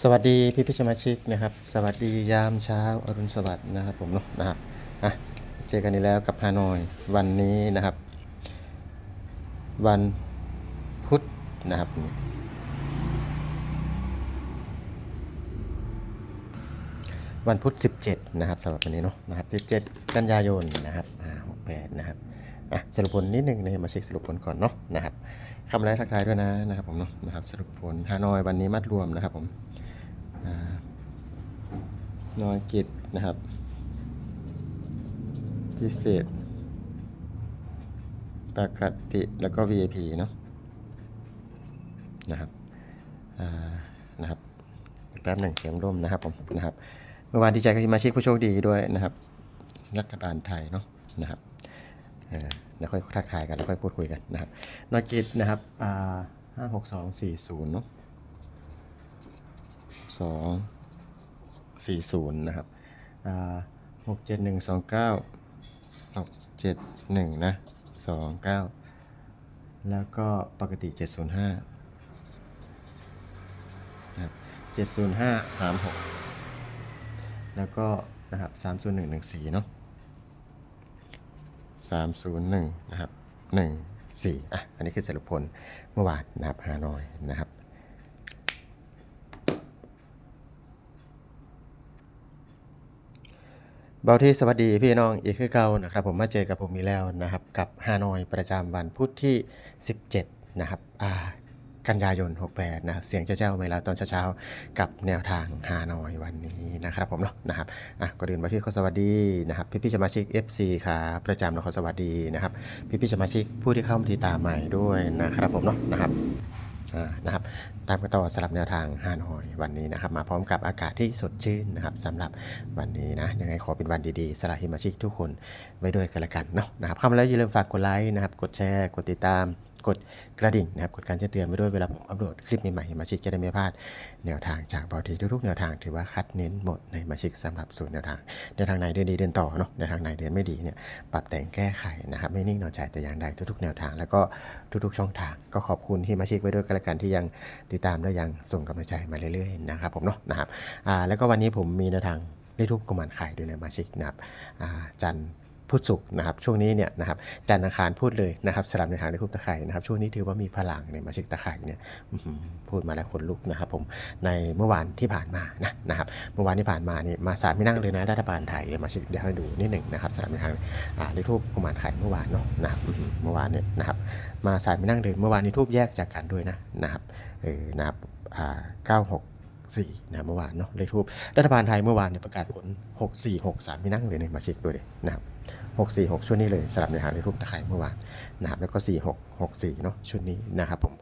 สวัสดีพี่พี่สมาชิกนะครับ สวัสดียามเช้าอรุณสวัสดิ์นะครับผมเนาะนะครับอะเจอกันอีกแล้วกับฮานอยวันนี้นะครับ วันพุธนะครับวันพุธ17นะครับสำหรับวันนี้เนาะนะครับ17 กันยายนนะครับอ่า68นะครับ อะสรุปผลนิดนึงนะมาเช็คสรุปผลก่อนเนาะนะครับคำแรกทักทายด้วยนะนะครับผมเนาะนะครับสรุปผลฮานอยวันนี้มัดรวมนะครับผมอนอยกิจนะครับ พิเศษ ปกติแล้วก็ VIP เนาะนะครับนะครับแป๊บหนึ่งเสียงร่มนะครับผมนะครับเมื่อวานดีใจกับสมาชิกผู้โชคดีด้วยนะครับรัฐบาลไทยเนาะนะครับ แล้วค่อยทักทายกันแล้วค่อยพูดคุยกันนะครับนอกิจนะครับห้าหกสองสี่ศูนย์เนาะสองสี่ศูนย์นะครับหกเจ็ดหนึ่งสองเก้าหกเจ็ดหนึ่งนะสองเก้าแล้วก็ปกติเจ็ดศูนย์ห้านะครับเจ็ดศูนย์ห้าสามหกแล้วก็นะครับ30114เนาะ 301 นะครับ 14 อะ อันนี้คือสรุปผลเมื่อวานนะครับฮานอยนะครับเบาที่สวัสดีพี่น้องอีกคือเก่านะครับผมมาเจอกับผมมีแล้วนะครับ กับฮานอยประจำวันพุธที่ 17 นะครับอ่า กันยายน 68 นะเสียงเจ้าเวลาตอนเช้าๆ กับแนวทางฮานอยวันนี้นะครับผมเนาะนะครับอะก่อนอื่นมาที่ขอสวัสดีนะครับพี่พี่ๆสมาชิก FC ครับประจำเราขอสวัสดีนะครับพี่พี่ๆสมาชิกผู้ที่เข้ามาติดตามใหม่ด้วยนะครับผมเนาะนะครับอ่านะครับตามกันต่อสำหรับแนวทางฮานอยวันนี้นะครับ มาพร้อมกับอากาศที่สดชื่นนะครับสำหรับวันนี้นะยังไงขอเป็นวันดีๆสำหรับฮิมาชิกทุกคนไว้ด้วยกันละกันเนาะนะครับเข้ามาแล้วอย่าลืมฝากกดไลค์นะครับกดแชร์กดติดตาม กดกระดิ่งนะครับกดการแจ้งเตือนไว้ด้วยเวลาผมอัปโหลดคลิปใหม่ๆมาชิกจะได้ไม่พลาดแนวทางจากบอทีทุกๆแนวทางถือว่าคัดเน้นหมดในมาชิกสำหรับสูตรแนวทางแนวทางไหนเดินดีเดินต่อเนาะแนวทางไหนเดินไม่ดีเนี่ยปรับแต่งแก้ไขนะครับไม่นิ่งนอนใจแต่อย่างใดทุกๆแนวทาง แล้วก็ทุกๆช่องทางก็ขอบคุณที่มาชิกไว้ด้วยกันละกันที่ยังติดตามและยังส่งกำลังใจมาเรื่อยๆนะครับผมเนาะนะครับอ่าแล้วก็วันนี้ผมมีแนวทางได้ทุกกุมารไข่ด้วยนมาชิกนะครับอ่าจันทร์ พุธศุกร์นะครับช่วงนี้เนี่ยนะครับจันทร์อังคารพูดเลยนะครับสลับในทางได้ทุกตะไคร่นะครับช่วงนี้ถือว่ามีพลังในมาชิกตะไคร่เนี่ยพูดมาแล้วขนลุกนะครับผมในเมื่อวานที่ผ่านมานะนะครับเมื่อวานที่ผ่านมานี่มาสารไม่นั่งเลยนะรัฐบาลไทยเดี๋ยมาชิกเดี๋ยวให้ดูนิดหนึ่งนะครับสลับในทางอ่าได้ทุกกุมารไข่เมื่อวานเนาะนะครับเมื่อวานเนี่ยนะครับมาสารไม่นั่งเลยเมื่อวานนี้ทูบแยกจากกันด้วยนะนะครับเออนะครับอ่าเก้าหก 64นะเมื่อวานเนาะเลขทูปรัฐบาลไทยเมื่อวานเนี่ยประกาศผล 6463มีนั่งเลยเนี่ยมาเช็คด้วยเลยนะครับ646 ชุดนี้เลยสลับในหาเลขทูปตะไคร้เมื่อวานนะครับแล้วก็ 4664เนาะชุดนี้นะครับผม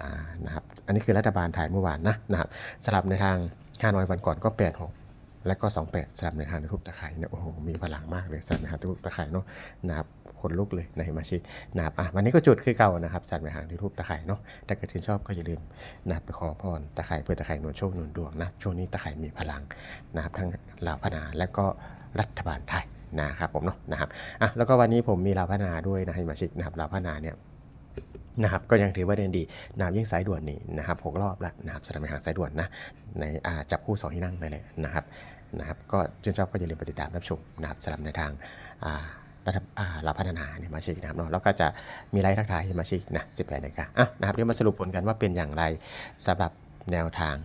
อ่านะครับอันนี้คือรัฐบาลไทยเมื่อวานนะนะครับสลับในทางฮานอยวันก่อนก็86 แล้วก็28สลับในทางทูปตะไคร่เนี่ยโอ้โหมีพลังมากเลยสลับในทางทูปตะไคร่เนาะนะครับขนลุกเลยในมาชิกนะครับอะวันนี้ก็จุดคือเก่านะครับสลับในทางทูปตะไคร่เนาะถ้าเกิดชื่นชอบก็อย่าลืมนะครับไปขอพรตะไคร่เพื่อตะไคร่หนุนโชคหนุนดวงนะช่วงนี้ตะไคร่มีพลังนะครับทั้งลาวพนาและก็รัฐบาลไทยนะครับผมเนาะนะครับอะแล้วก็วันนี้ผมมีลาวพนาด้วยนะให้มาชิกนะครับลาวพนาเนี่ยนะครับก็ยังถือว่าเดินดีนะครับยิ่งสายด่วนนี่นะครับหกรอบแล้วนะครับสำหรับในทางสายด่วนนะในอ่าจับคู่สองที่นั่งไปเลยนะครับ นะครับก็ชื่นชอบก็อย่าลืมไปติดตามรับชมนะครับสำหรับในทางรัฐอ่าลาพัฒนาเนี่ยมาชิกนะครับเนาะแล้วก็จะมีไลฟ์ทักทายให้มาชิกนะ18นาฬิกาอะนะครับเดี๋ยวมาสรุปผลกันว่าเป็นอย่างไรสำหรับแนวทาง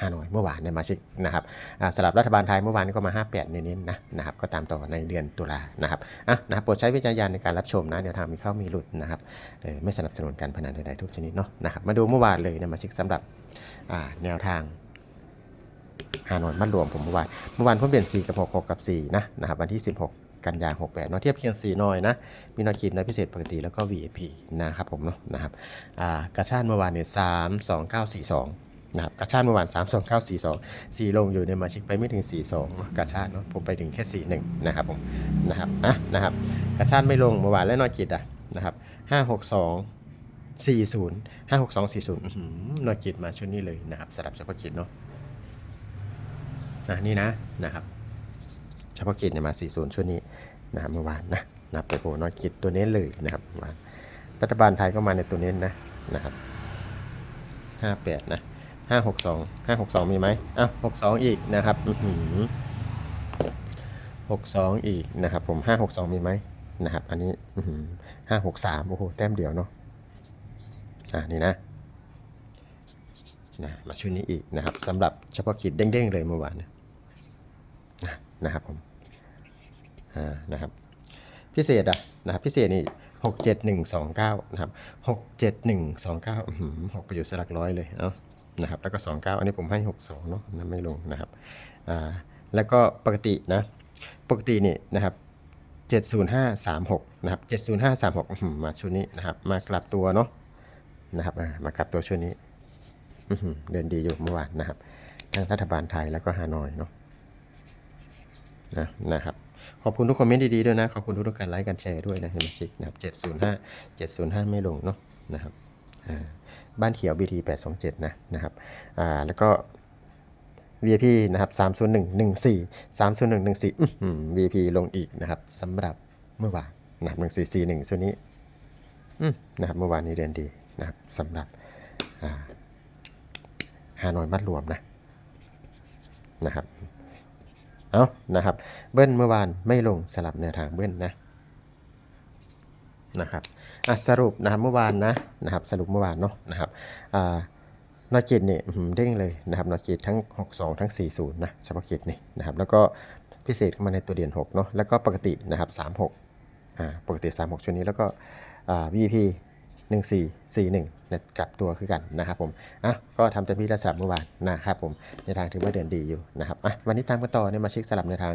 ฮานอยเมื่อวานเนี่ยมาชิกนะครับสำหรับรัฐบาลไทยเมื่อวานก็มา 58 เน้นๆนะนะครับก็ตามต่อในเดือนตุลานะครับอะนะครับโปรดใช้วิจารณญาณในการรับชมนะแนวทางมีเข้ามีหลุดนะครับไม่สนับสนุนการพนันใดๆทุกชนิดเนาะนะครับมาดูเมื่อวานเลยนมาชิกสำหรับแนวทาง ฮานอยมัดรวมผมเมื่อวานเมื่อวานผมเปลี่ยน4กับ6 6กับ4นะนะครับวันที่ 16กันยา 68เนาะเทียบเคียง4น้อยนะ มีน้อยกินน้อยพิเศษปกติแล้วก็ VIP นะครับผมเนาะนะครับอ่ากระชาติเมื่อวานเนี่ยสามสองเก้าสี่สองนะครับกระชาติเมื่อวานสามสองเก้าสี่สองสี่ลงอยู่ในมาชิกไปไม่ถึงสี่สองกระชาติเนาะผมไปถึงแค่สี่หนึ่งนะครับผมนะครับอะนะครับกระชาติไม่ลงเมื่อวานและนอยกิจอะนะครับห้าหกสองสี่ศูนย์ห้าหกสองสี่ศูนย์นอยกิจมาชุดนี้เลยนะครับสำหรับเฉพาะกิจเนาะ อะนี่นะนะครับเฉพาะกิจเนี่ยมาสี่ศูนย์ชุดนี้นะครับเมื่อวานนะนับไปโผล่นอยกิจตัวเน้เลยนะครับมารัฐบาลไทยก็มาในตัวเน้นะนะครับ 58 นะห้าหกสองห้าหกสองมีไหมอะหกสองอีกนะครับอือหือหกสองอีกนะครับ ผมห้าหกสองมีไหมนะครับ อันนี้ห้าหกสามโอ้โห แต้มเดียวเนาะ อะนี่นะ นะ มาชุดนี้อีกนะครับสำหรับเฉพาะกิจเด้งๆเลยเมื่อวานนะ นะครับผมอ่านะครับพิเศษอะนะครับพิเศษนี่หกเจ็ดหนึ่งสองเก้านะครับหกเจ็ดหนึ่งสองเก้าหกไปอยู่สลักร้อยเลยเอ้านะครับแล้วก็สองเก้าอันนี้ผมให้หกสองเนาะไม่ลงนะครับอ่าแล้วก็ปกตินะปกตินี่นะครับเจ็ดศูนย์ห้าสามหกนะครับเจ็ดศูนย์ห้าสามหกมาชุดนี้นะครับมากลับตัวเนาะนะครับมากลับตัวชุดนี้เดินดีอยู่เมื่อวานนะครับทั้งรัฐบาลไทยแล้วก็ฮานอยเนาะ นะนะครับขอบคุณทุกคอมเมนต์ดีๆด้วยนะ ขอบคุณทุกๆการไลค์การแชร์ด้วยนะเฮมิชิกนะครับ705 705ไม่ลงเนาะนะครับบ้านเขียว BT 827นะนะครับอ่าแล้วก็ VIP นะครับ30114 30114อื้อหือ VIP ลงอีกนะครับสำหรับเมื่อวานนะครับ1441ช่วงนี้อืมนะครับเมื่อวานนี้เรียนดีนะครับสำหรับฮานอยมัดรวมนะนะครับ เอานะครับ เบิ้ลเมื่อวานไม่ลงสลับแนวทางเบิ้ลนะนะครับสรุปนะครับเมื่อวานนะนะครับ สรุปเมื่อวานเนาะนะครับอ่านอเกตเนี่ยเด้งเลยนะครับนอเกตทั้ง 62 ทั้ง 40 นะเฉพาะเกตนี่นะครับ แล้วก็พิเศษเข้ามาในตัวเด่น6เนาะแล้วก็ปกตินะครับ 36อ่าปกติ 36 ชุดนี้แล้วก็อ่า VP 1441เนี่ยกลับตัวคือกันนะครับผมอะก็ทำเต็มที่แล้วสำหรับเมื่อวานนะครับผมในทางถือว่าเดินดีอยู่นะครับอะวันนี้ตามกันต่อเนี่ยมาเช็คสลับในทาง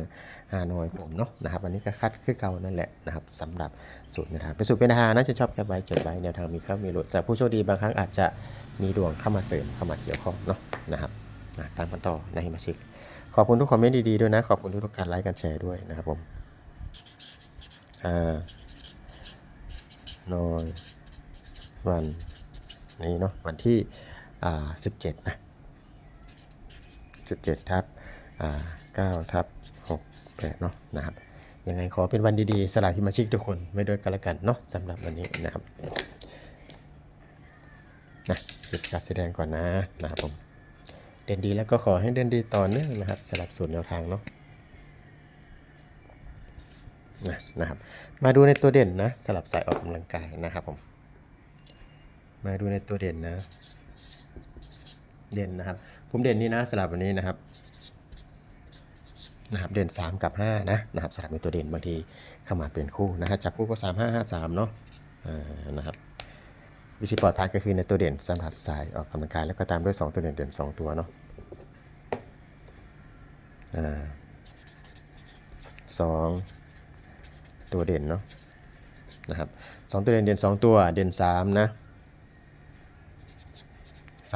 ฮานอยผมเนาะนะครับวันนี้ก็คัดคือเก่านั่นแหละนะครับสำหรับสูตรในทางเป็นสูตรเป็นทางน่าจะชอบแคปไว้จดไว้แนวทางมีเข้ามีหลุดแต่ผู้โชคดีบางครั้งอาจจะมีดวงเข้ามาเสริมเข้ามาเกี่ยวข้องเนาะนะครับอะตามกันต่อในมาเช็คขอบคุณทุกคอมเมนต์ดีๆด้วยนะ ขอบคุณทุกๆการไลค์การแชร์ด้วยนะครับผมอ่านอย วันนี้เนาะวันที่อ่า17 นะ 17 ทับอ่า9ทับ6 8 เนาะนะครับยังไงขอเป็นวันดีๆ สลากที่มาชิกทุกคน ไม่ด้วยกันละกันเนาะสำหรับวันนี้นะครับนะหยุดการแสดงก่อนนะนะครับผม เด่นดีแล้วก็ขอให้เด่นดีต่อเนื่องนะครับสลับสูตรแนวทางเนาะนะนะครับมาดูในตัวเด่นนะสลับสายออกกำลังกายนะครับผม มาดูในตัวเด่นนะ เด่นนะครับ ผมเด่นนี่นะสลับวันนี้นะครับนะครับเด่น 3 กับ 5 นะนะครับสลับในตัวเด่นบางทีเข้ามาเป็นคู่นะฮะจับคู่ก็3 5 5 3เนาะอ่านะครับวิธีปลอดภัยก็คือในตัวเด่นสำหรับสายออกกำลังกายแล้วก็ตามด้วย 2 ตัวเด่นเด่น2ตัวเนาะอ่าสองตัวเด่นเนาะนะครับสองตัวเด่นเด่นสองตัวเด่นสามนะ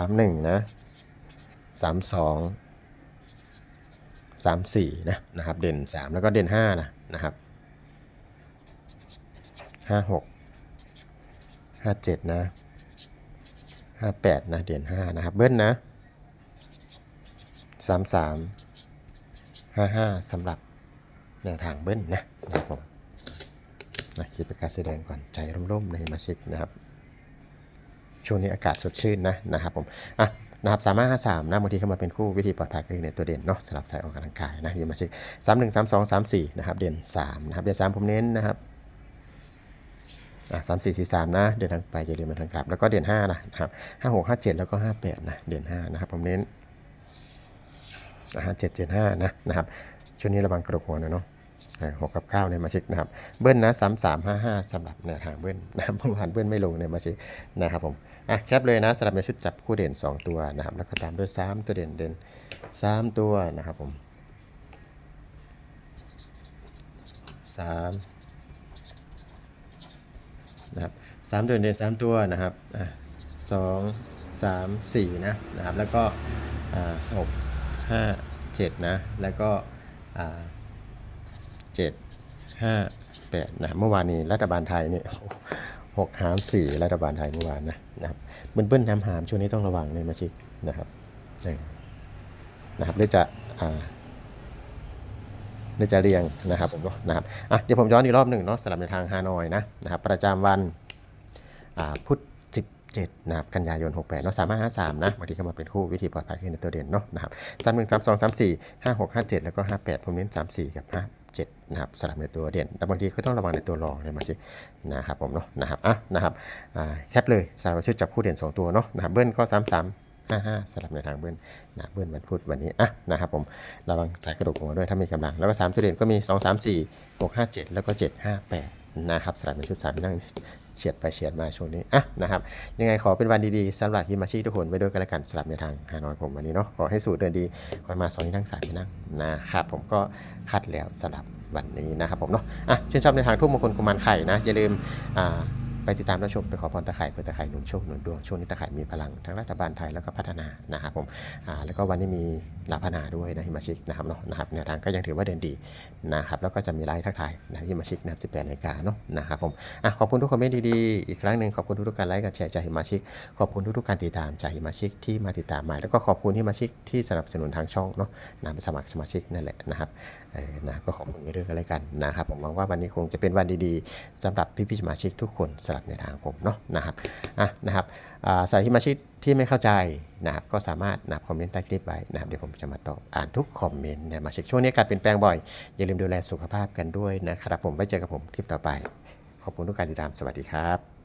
ามหนึ่งนะสามสองสามสี่นะนะครับ เด่นสามแล้วก็เด่นห้านะนะครับห้าหกห้าเจ็ดนะห้าแปดนะเด่นห้านะครับ เบิ้ลนะสามสามห้าห้าสำหรับแนวทางเบิ้ลนะนะครับผมนะคิดเป็นการแสดงก่อนใจร่มๆในมาชิกนะครับ ช่วงนี้อากาศสดชื่นนะนะครับผมอะนะครับสามารถห้าสามนะบางทีเข้ามาเป็นคู่วิธีปลอดภัยก็คือในตัวเด่นเนาะสำหรับสายออกกำลังกายนะยมาช็คสามหนึ่งสามสองสามสี่นะครับเด่นสามนะครับเด่นสามผมเน้นนะครับอะสามสี่สี่สามนะ เดินทางไปอย่าลืมมาทางกลับ แล้วก็เด่นห้านะครับห้าหกห้าเจ็ดแล้วก็ห้าแปดนะ เด่นห้านะครับผมเน้นห้าเจ็ดเจ็ดห้านะนะครับช่วงนี้ระวังกระดูกหัวหนะเนาะหกกับเก้าในมาชิกนะครับ เบิ้ลนะสามสามห้าห้าสำหรับแนวทางเบิ้ลนะครับเมื่อวานเบิ้ลไม่ลงในมาชิกนะครับผม อะแคปเลยนะสำหรับในชุดจับคู่เด่น 2 ตัวนะครับ แล้วก็ตามด้วย 3 ตัวเด่นเด่น3 ตัวนะครับผมสามนะครับสามตัวเด่นสามตัวนะครับอะสองสามสี่นะนะครับ แล้วก็อ่าหกห้าเจ็ดนะ แล้วก็อ่าเจ็ดห้าแปดนะ เมื่อวานนี้รัฐบาลไทยเนี่ย หกหามสี่รัฐบาลไทยเมื่อวานนะนะครับเบิ้ลเบิ้ลทำหามช่วงนี้ต้องระวังเลยมาชิกนะครับนะครับเดี๋ยวจะอ่าเดี๋ยวจะเรียงนะครับผมนะครับอะเดี๋ยวผมย้อนอีกรอบหนึ่งเนาะสำหรับในทางฮานอยนะนะครับประจำวันอ่าพุธ17นะครับกันยายน 68เนาะ3553นะบางทีก็มาเป็นคู่วิธีปลอดภัยในตัวเด่นเนาะนะครับ31 32 34 56 57แล้วก็ 58 ผมเน้น 34 กับ 7นะครับสลับในตัวเด่นแต่บางทีก็ต้องระวังในตัวรองเลยมาสินะครับผมเนาะนะครับอะนะครับแคปเลยสลับชุดจับคู่เด่น 2 ตัวเนาะนะครับเบิ้ลก็ 33 55สลับในทางเบิ้ลนะเบิ้ลมันพุธวันนี้อะนะครับผมระวังสายกระดูกหัวด้วยถ้ามีกำลัง แล้วก็3ตัวเด่นก็มี 2 3 4 6 5 7 แล้วก็ 7 5 8 นะครับสลับในชุดสามนั่งเฉียดไปเฉียดมาช่วงนี้อะนะครับยังไงขอเป็นวันดีๆสำหรับฮิมาชิทุกคนไว้ด้วยกันละกันสลับในทางฮานอยผมวันนี้เนาะขอให้สูตรเดินดีคอยมาสองที่นั่งสายไปนั่งนะครับผมก็คัดแล้วสลับวันนี้นะครับผมเนาะอะชื่นชอบในทางทุ่มมงคลกุมารไข่นะอย่าลืมอ่า ไปติดตามรับชมไปขอพรตะไคร่เพื่อตะไคร่หนุนโชคหนุนดวงช่วงนี้ตะไคร่มีพลังทั้งรัฐบาลไทยแล้วก็พัฒนานะครับผมอ่าแล้วก็วันนี้มีลาพนาด้วยนะฮิมาชิกนะครับเนาะนะครับแนวทางก็ยังถือว่าเดินดีนะครับแล้วก็จะมีไลฟ์ทักทายนะฮิมาชิกนะ18นาฬิกาเนาะนะครับผมอะขอบคุณทุกคอมเมนต์ดีๆอีกครั้งหนึ่งขอบคุณทุกๆการไลค์การแชร์จากฮิมาชิกขอบคุณทุกๆการติดตามจากฮิมาชิกที่มาติดตามม่แล้วก็ขอบคุณฮิมาชิกที่สนับสนุนทางช่องเนาะนำไปสมัครสมาชิกนั่นแหละนะครับนะก็ขอบคุณเรื่องอะไรกันนะครับผมหวังว่าวันนี้คงจะเป็นวันดีๆสำหรับพี่ๆสมาชิกทุกคนสลับในทางผมเนาะนะครับอะนะครับอ่ายที่มาชิดที่ไม่เข้าใจนะครับก็สามารถนะครับคอมเมนต์ใต้คลิปไว้นะครับเดี๋ยวผมจะมาตอบอ่านทุกคอมเมนต์นะมาเช็คช่วงนี้การเปลี่ยนแปลงบ่อย อย่าลืมดูแลสุขภาพกันด้วยนะครับผมไว้เจอกับผมคลิปต่อไป ขอบคุณทุกการติดตามสวัสดีครับ